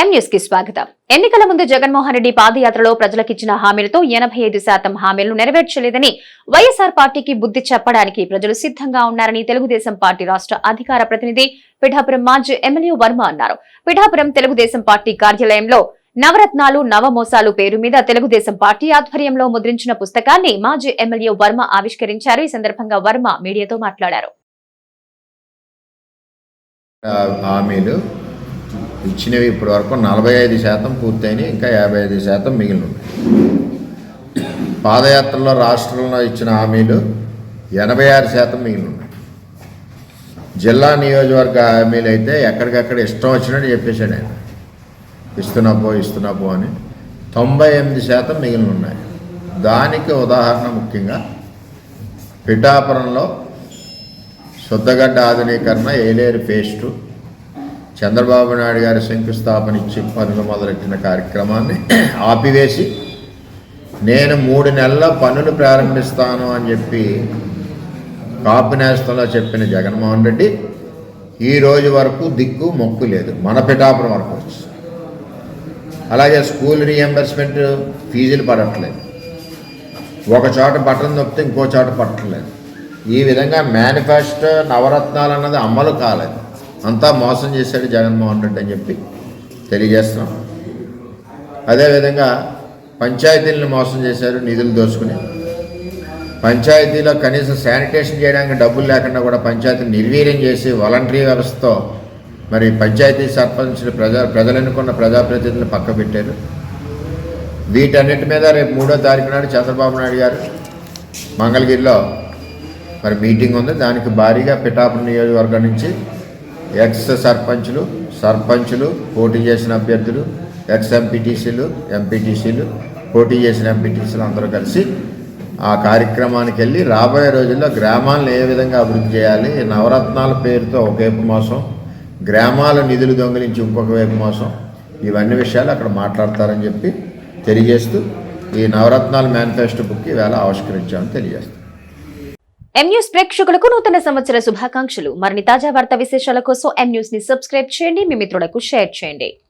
ఎం కి స్వాగతం. ఎన్నికల ముందు జగన్మోహన్ రెడ్డి పాదయాత్రలో ప్రజలకిచ్చిన హామీలతో ఎనభై ఐదు శాతం హామీలను నెరవేర్చలేదని వైఎస్ఆర్ పార్టీకి బుద్ధి చెప్పడానికి ప్రజలు సిద్ధంగా ఉన్నారని తెలుగుదేశం పార్టీ రాష్ట్ర అధికార ప్రతినిధి పిఠాపురం మాజీ ఎమ్మెల్యే వర్మ అన్నారు. పిఠాపురం తెలుగుదేశం పార్టీ కార్యాలయంలో నవరత్నాలు నవమోసాలు పేరు మీద తెలుగుదేశం పార్టీ ఆధ్వర్యంలో ముద్రించిన పుస్తకాన్ని మాజీ ఎమ్మెల్యే వర్మ ఆవిష్కరించారు. ఈ సందర్భంగా వర్మ మీడియాతో మాట్లాడారు. హామీలు ఇచ్చినవి ఇప్పటి వరకు నలభై ఐదు శాతం పూర్తయినాయి ఇంకా యాభై ఐదు శాతం మిగిలి ఉన్నాయి పాదయాత్రలో రాష్ట్రంలో ఇచ్చిన హామీలు ఎనభై ఆరు శాతం మిగిలి ఉన్నాయి జిల్లా నియోజకవర్గ హామీలు అయితే ఎక్కడికక్కడ ఇష్టం వచ్చినట్టు చెప్పేశాడు ఆయన. ఇస్తున్నా పో ఇస్తున్నా పో అని తొంభై ఎనిమిది శాతం మిగిలి ఉన్నాయి దానికి ఉదాహరణ ముఖ్యంగా పిఠాపురంలో శుద్ధగడ్డ ఆధునీకరణ ఏలేరు పేస్టు చంద్రబాబు నాయుడు గారి శంకుస్థాపన ఇచ్చి పనులు మొదలెట్టిన కార్యక్రమాన్ని ఆపివేసి నేను మూడు నెలల పనులు ప్రారంభిస్తాను అని చెప్పి కాపు నేస్తంలో చెప్పిన జగన్మోహన్ రెడ్డి ఈ రోజు వరకు దిక్కు మొక్కు లేదు. మన పిఠాపురం వరకు వచ్చి. అలాగే స్కూల్ రీఎంబర్స్మెంట్ ఫీజులు పడట్లేదు. ఒక చోట బటన్ నొప్పితే ఇంకో చోట పట్టలేదు ఈ విధంగా మేనిఫెస్టో నవరత్నాలు అన్నది అమలు కాలేదు. అంతా మోసం చేశాడు జగన్మోహన్ రెడ్డి అని చెప్పి తెలియజేస్తున్నాం. అదేవిధంగా పంచాయతీలను మోసం చేశారు నిధులు దోచుకుని పంచాయతీలో కనీసం శానిటేషన్ చేయడానికి డబ్బులు లేకుండా కూడా పంచాయతీని నిర్వీర్యం చేసి వాలంటరీ వ్యవస్థతో మరి పంచాయతీ సర్పంచ్లు ప్రజా ప్రజలు ఎన్నుకున్న పక్క పెట్టారు వీటన్నిటి మీద రేపు మూడో తారీఖు నాడు చంద్రబాబు నాయుడు గారు మంగళగిరిలో మరి మీటింగ్ ఉంది. దానికి భారీగా పిఠాపురం నియోజకవర్గం నుంచి ఎక్స్ సర్పంచ్లు సర్పంచ్లు పోటీ చేసిన అభ్యర్థులు ఎక్స్ ఎంపీటీసీలు ఎంపీటీసీలు పోటీ చేసిన ఎంపీటీసీలు అందరూ కలిసి ఆ కార్యక్రమానికి వెళ్ళి రాబోయే రోజుల్లో గ్రామాలను ఏ విధంగా అభివృద్ధి చేయాలి నవరత్నాల పేరుతో ఒకవైపు మోసం గ్రామాల నిధులు దొంగిలించి ఇంకొక వైపు మోసం ఇవన్నీ విషయాలు అక్కడ మాట్లాడతారని చెప్పి తెలియజేస్తూ ఈ నవరత్నాల మేనిఫెస్టో బుక్ ఈవేళ ఆవిష్కరించామని తెలియజేస్తాం. ఎంన్యూస్ ప్రేక్షకులకు నూతన సంవత్సర శుభాకాంక్షలు. మరిన్ని తాజా వార్తా విశేషాల కోసం ఎంన్యూస్ని సబ్స్క్రైబ్ చేయండి. మీ మిత్రులకు షేర్ చేయండి.